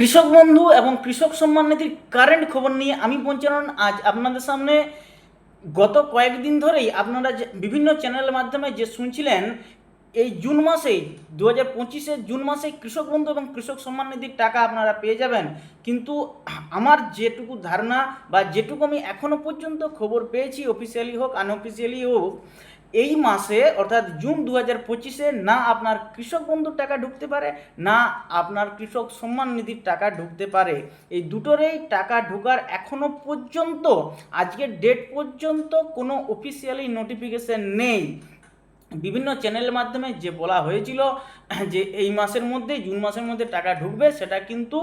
কৃষক বন্ধু এবং কৃষক সম্মান নিধির কারেন্ট খবর নিয়ে আমি পঞ্চানন আজ আপনাদের সামনে। গত কয়েকদিন ধরেই আপনারা বিভিন্ন চ্যানেলের মাধ্যমে যে শুনছিলেন, এই জুন মাসেই দু হাজার পঁচিশের জুন মাসে কৃষক বন্ধু এবং কৃষক সম্মান নিধির টাকা আপনারা পেয়ে যাবেন। কিন্তু আমার যেটুকু ধারণা বা যেটুকু আমি এখনও পর্যন্ত খবর পেয়েছি অফিসিয়ালি হোক আনঅফিসিয়ালি হোক এই মাসে, অর্থাৎ জুন দু হাজার পঁচিশে, না আপনার কৃষক বন্ধুর টাকা ঢুকতে পারে, না আপনার কৃষক সম্মান নিধির টাকা ঢুকতে পারে। এই দুটোরেই টাকা ঢোকার এখনও পর্যন্ত আজকের ডেট পর্যন্ত কোনো অফিসিয়ালি নোটিফিকেশন নেই। বিভিন্ন চ্যানেলের মাধ্যমে যে বলা হয়েছিল যে এই মাসের মধ্যে, জুন মাসের মধ্যে টাকা ঢুকবে, সেটা কিন্তু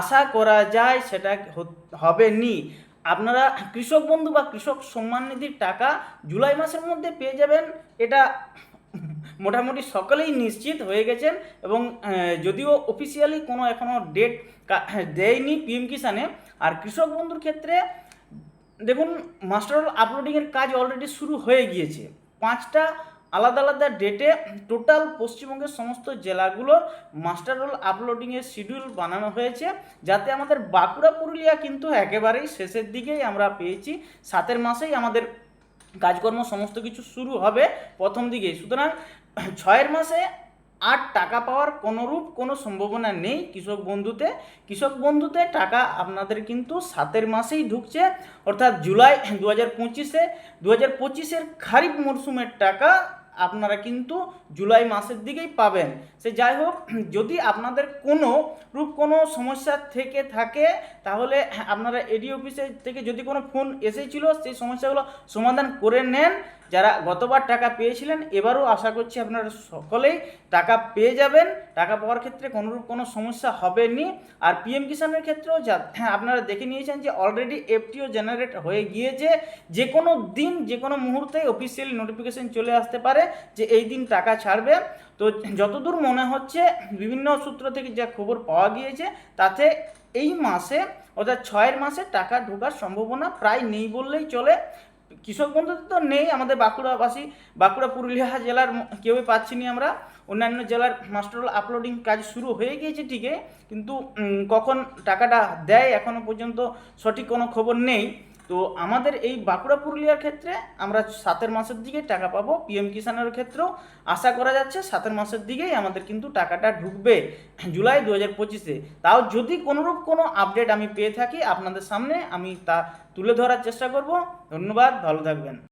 আশা করা যায়, সেটা হবে নি আপনারা কৃষক বন্ধু বা কৃষক সম্মান নিধির টাকা জুলাই মাসের মধ্যে পেয়ে যাবেন। এটা মোটামুটি সকলেই নিশ্চিত হয়ে গেছেন এবং যদিও অফিসিয়ালি কোনো এখনও ডেট দেয়নি পিএম কিষানে আর কৃষক বন্ধুর ক্ষেত্রে, দেখুন মাস্টার আপলোডিংয়ের কাজ অলরেডি শুরু হয়ে গিয়েছে। পাঁচটা আলাদা আলাদা ডেটে টোটাল পশ্চিমবঙ্গের সমস্ত জেলাগুলোর মাস্টার রোল আপলোডিংয়ের শিডিউল বানানো হয়েছে, যাতে আমাদের বাঁকুড়া, পুরুলিয়া কিন্তু একেবারেই শেষের দিকেই আমরা পেয়েছি। সাতের মাসেই আমাদের কাজকর্ম সমস্ত কিছু শুরু হবে প্রথম দিকেই। সুতরাং ছয়ের মাসে আর টাকা পাওয়ার কোনোরূপ কোনো সম্ভাবনা নেই কৃষক বন্ধুতে। কৃষক বন্ধুতে টাকা আপনাদের কিন্তু সাতের মাসেই ঢুকছে। অর্থাৎ জুলাই দু হাজার পঁচিশে দু হাজার পঁচিশের খারিফ মরশুমের টাকা আপনারা কিন্তু জুলাই মাসের দিকেই পাবেন। সে যাই হোক, যদি আপনাদের কোনো রূপ কোনো সমস্যা থেকে থাকে, তাহলে আপনারা এডি অফিসে থেকে যদি কোনো ফোন এসেছিল, সেই সমস্যাগুলো সমাধান করে নেন। যারা গতবার টাকা পেয়েছিলেন, এবারও আশা করছি আপনারা সকলেই টাকা পেয়ে যাবেন। টাকা পাওয়ার ক্ষেত্রে কোনোরূপ কোনো সমস্যা হবে নি আর পিএম কিষাণের ক্ষেত্রেও যা হ্যাঁ আপনারা দেখে নিয়েছেন যে অলরেডি এফটিও জেনারেট হয়ে গিয়েছে। যে কোনো দিন যে কোনো মুহূর্তে অফিসিয়ালি নোটিফিকেশন চলে আসতে পারে। যে এই দিন টাকা ছাড়বে। তো যতদূর মনে হচ্ছে, বিভিন্ন সূত্র থেকে যা খবর পাওয়া গিয়েছে, তাতে এই মাসে অর্থাৎ ছয়ের মাসে টাকা ঢোকার সম্ভাবনা প্রায় নেই বললেই চলে। কৃষক বন্ধু তো নেই, আমাদের বাঁকুড়াবাসী, বাঁকুড়া পুরুলিয়া জেলার কেউই পাচ্ছি না আমরা। অন্যান্য জেলার মাস্টার আপলোডিং কাজ শুরু হয়ে গিয়েছে ঠিকই, কিন্তু কখন টাকাটা দেয় এখনও পর্যন্ত সঠিক কোনো খবর নেই। তো আমাদের এই বাঁকুড়া পুরুলিয়ার ক্ষেত্রে আমরা সাতের মাসের দিকে টাকা পাবো পিএম কিষানের ক্ষেত্রেও। আশা করা যাচ্ছে সাতের মাসের দিকেই আমাদের কিন্তু টাকাটা ঢুকবে জুলাই দু হাজার পঁচিশে। তাও যদি কোনোরূপ কোনো আপডেট আমি পেয়ে থাকি আপনাদের সামনে, আমি তা তুলে ধরার চেষ্টা করব। ধন্যবাদ, ভালো থাকবেন।